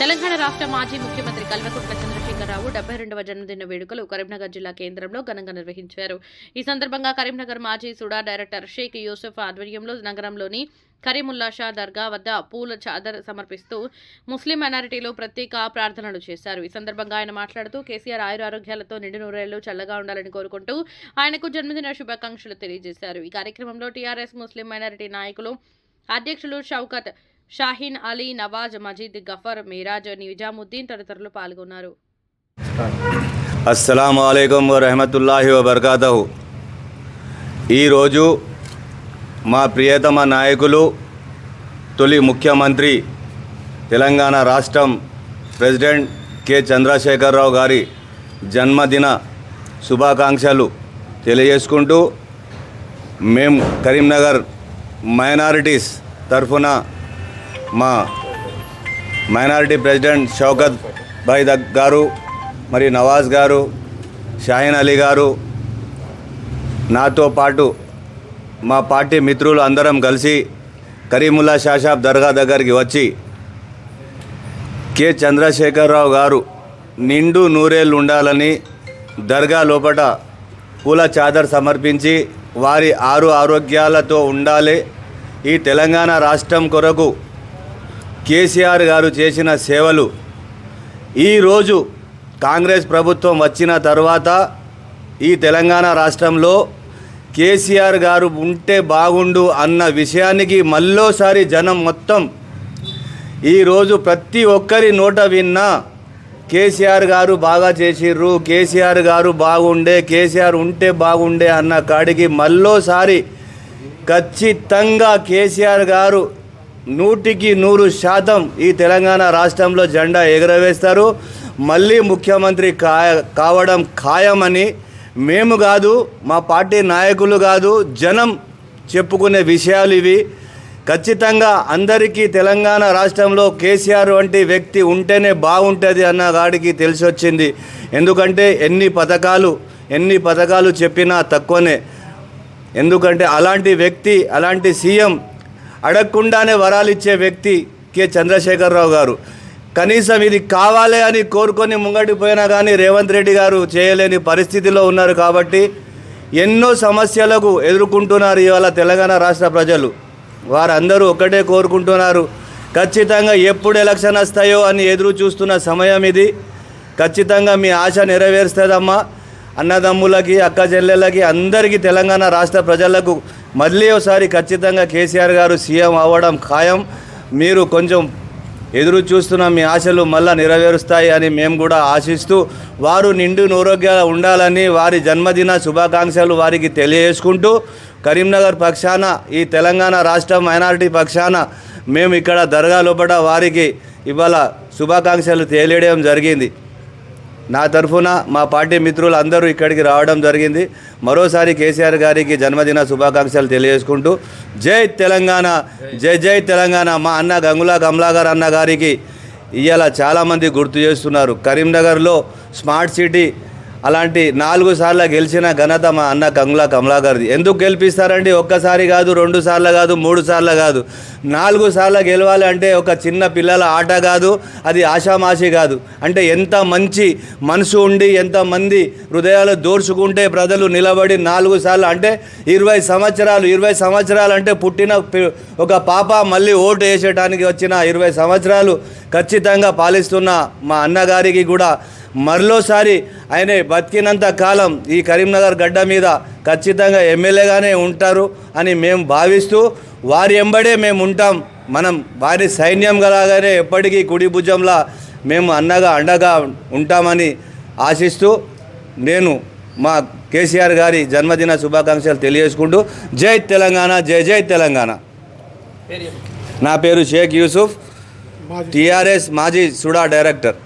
తెలంగాణ రాష్ట్ర మాజీ ముఖ్యమంత్రి కల్వకుంట్ల చంద్రశేఖరరావు డెబ్బై రెండవ జన్మదిన వేడుకలు కరీంనగర్ జిల్లా కేంద్రంలో ఘనంగా నిర్వహించారు. ఈ సందర్భంగా కరీంనగర్ మాజీ సుడా డైరెక్టర్ షేక్ యూసుఫ్ ఆధ్వర్యంలో నగరంలోని కరీముల్లా షా దర్గా వద్ద పూల చాదర్ సమర్పిస్తూ ముస్లిం మైనారిటీలు ప్రత్యేక ప్రార్థనలు చేశారు. ఈ సందర్భంగా ఆయన మాట్లాడుతూ కేసీఆర్ ఆయుర ఆరోగ్యాలతో నిండు నూరేళ్ళు చల్లగా ఉండాలని కోరుకుంటూ ఆయనకు జన్మదిన శుభాకాంక్షలు తెలియజేశారు. ఈ కార్యక్రమంలో టీఆర్ఎస్ ముస్లిం మైనారిటీ నాయకులు అధ్యక్షులు షౌకత్ షాహీన్ అలీ నవాజ్ మజీద్ గఫర్ మీరాజ్ నిజాముద్దీన్ తదితరులు పాల్గొన్నారు. అస్సలం అయికం వరహమతుల్లాహి వబర్కాతహు. ఈరోజు మా ప్రియతమ నాయకులు తొలి ముఖ్యమంత్రి తెలంగాణ రాష్ట్రం ప్రెసిడెంట్ కె. చంద్రశేఖరరావు గారి జన్మదిన శుభాకాంక్షలు తెలియజేసుకుంటూ మేం కరీంనగర్ మైనారిటీస్ తరఫున మా మైనారిటీ ప్రెసిడెంట్ షౌకత్ భాయ్ దగ్ గారు మరి నవాజ్ గారు షాహీన్ అలీ గారు నాతో పాటు మా పార్టీ మిత్రులు అందరం కలిసి కరీముల్లా షాషాబ్ దర్గా దగ్గరికి వచ్చి కె. చంద్రశేఖరరావు గారు నిండు నూరేళ్ళు ఉండాలని దర్గా లోపట పూల చాదర్ సమర్పించి వారి ఆరు ఆరోగ్యాలతో ఉండాలి. ఈ తెలంగాణ రాష్ట్రం కొరకు కేసీఆర్ గారు చేసిన సేవలు. ఈరోజు కాంగ్రెస్ ప్రభుత్వం వచ్చిన తర్వాత ఈ తెలంగాణ రాష్ట్రంలో కేసీఆర్ గారు ఉంటే బాగుండు అన్న విషయానికి మళ్ళోసారి జనం మొత్తం ఈరోజు ప్రతి ఒక్కరి నోట విన్నా కేసీఆర్ గారు బాగా చేసిర్రు కేసీఆర్ గారు బాగుండే కేసీఆర్ ఉంటే బాగుండే అన్న కాడికి మళ్ళోసారి ఖచ్చితంగా కేసీఆర్ గారు నూటికి నూరు శాతం ఈ తెలంగాణ రాష్ట్రంలో జెండా ఎగరవేస్తారు. మళ్ళీ ముఖ్యమంత్రి కా కావడం ఖాయమని మేము కాదు మా పార్టీ నాయకులు కాదు జనం చెప్పుకునే విషయాలు ఇవి. ఖచ్చితంగా అందరికీ తెలంగాణ రాష్ట్రంలో కేసీఆర్ వంటి వ్యక్తి ఉంటేనే బాగుంటుంది అన్న గాడికి తెలిసి వచ్చింది ఎందుకంటే ఎన్ని పథకాలు ఎన్ని పథకాలు చెప్పినా తక్కువనే. ఎందుకంటే అలాంటి వ్యక్తి అలాంటి సీఎం అడగకుండానే వరాలు ఇచ్చే వ్యక్తి కె. చంద్రశేఖరరావు గారు. కనీసం ఇది కావాలి అని కోరుకొని ముంగటిపోయినా కానీ రేవంత్ రెడ్డి గారు చేయలేని పరిస్థితిలో ఉన్నారు కాబట్టి ఎన్నో సమస్యలకు ఎదుర్కొంటున్నారు ఇవాళ తెలంగాణ రాష్ట్ర ప్రజలు. వారందరూ ఒకటే కోరుకుంటున్నారు. ఖచ్చితంగా ఎప్పుడు ఎలక్షన్ వస్తాయో అని ఎదురు చూస్తున్న సమయం ఇది. ఖచ్చితంగా మీ ఆశ నెరవేరుస్తుందమ్మా. అన్నదమ్ములకి అక్క చెల్లెళ్ళకి అందరికీ తెలంగాణ రాష్ట్ర ప్రజలకు మళ్ళీ ఒకసారి ఖచ్చితంగా కేసీఆర్ గారు సీఎం అవ్వడం ఖాయం. మీరు కొంచెం ఎదురు చూస్తున్న మీ ఆశలు మళ్ళా నెరవేరుస్తాయి అని మేము కూడా ఆశిస్తూ వారు నిండు నూరోగ్యాలు ఉండాలని వారి జన్మదిన శుభాకాంక్షలు వారికి తెలియజేసుకుంటూ కరీంనగర్ పక్షాన ఈ తెలంగాణ రాష్ట్ర మైనారిటీ పక్షాన మేము ఇక్కడ దర్గా లోపల వారికి ఇవాళ శుభాకాంక్షలు తెలియడం జరిగింది. నా తరఫున మా పార్టీ మిత్రులు అందరూ ఇక్కడికి రావడం జరిగింది. మరోసారి కేసీఆర్ గారికి జన్మదిన శుభాకాంక్షలు తెలియజేసుకుంటూ జై తెలంగాణ జై జై తెలంగాణ. మా అన్న గంగులా కమలాగర్ అన్న గారికి ఇవాళ చాలామంది గుర్తు చేస్తున్నారు. కరీంనగర్లో స్మార్ట్ సిటీ అలాంటి నాలుగు సార్లు గెలిచిన ఘనత మా అన్న కంగులా కమలాకర్ది ఎందుకు గెలిపిస్తారండి? ఒక్కసారి కాదు రెండు సార్లు కాదు మూడు సార్లు కాదు. నాలుగు సార్లు గెలవాలి అంటే ఒక చిన్న పిల్లల ఆట కాదు అది ఆషామాషి కాదు. అంటే ఎంత మంచి మనసు ఉండి ఎంతమంది హృదయాలు దోర్చుకుంటే ప్రజలు నిలబడి నాలుగు సార్లు అంటే ఇరవై సంవత్సరాలు ఇరవై సంవత్సరాలు అంటే పుట్టిన ఒక పాప మళ్ళీ ఓటు వేసేయడానికి వచ్చిన ఇరవై సంవత్సరాలు ఖచ్చితంగా పాలిస్తున్న మా అన్నగారికి కూడా మరలోసారి ఆయన బతికినంత కాలం ఈ కరీంనగర్ గడ్డ మీద ఖచ్చితంగా ఎమ్మెల్యేగానే ఉంటారు అని మేము భావిస్తూ వారి ఎంబడే మేము ఉంటాం. మనం వారి సైన్యం గలాగానే ఎప్పటికీ కుడి భుజంలా మేము అన్నగా అండగా ఉంటామని ఆశిస్తూ నేను మా కేసీఆర్ గారి జన్మదిన శుభాకాంక్షలు తెలియజేసుకుంటూ జై తెలంగాణ జై జై తెలంగాణ. నా పేరు షేక్ యూసుఫ్ టీఆర్ఎస్ మాజీ సుడా డైరెక్టర్.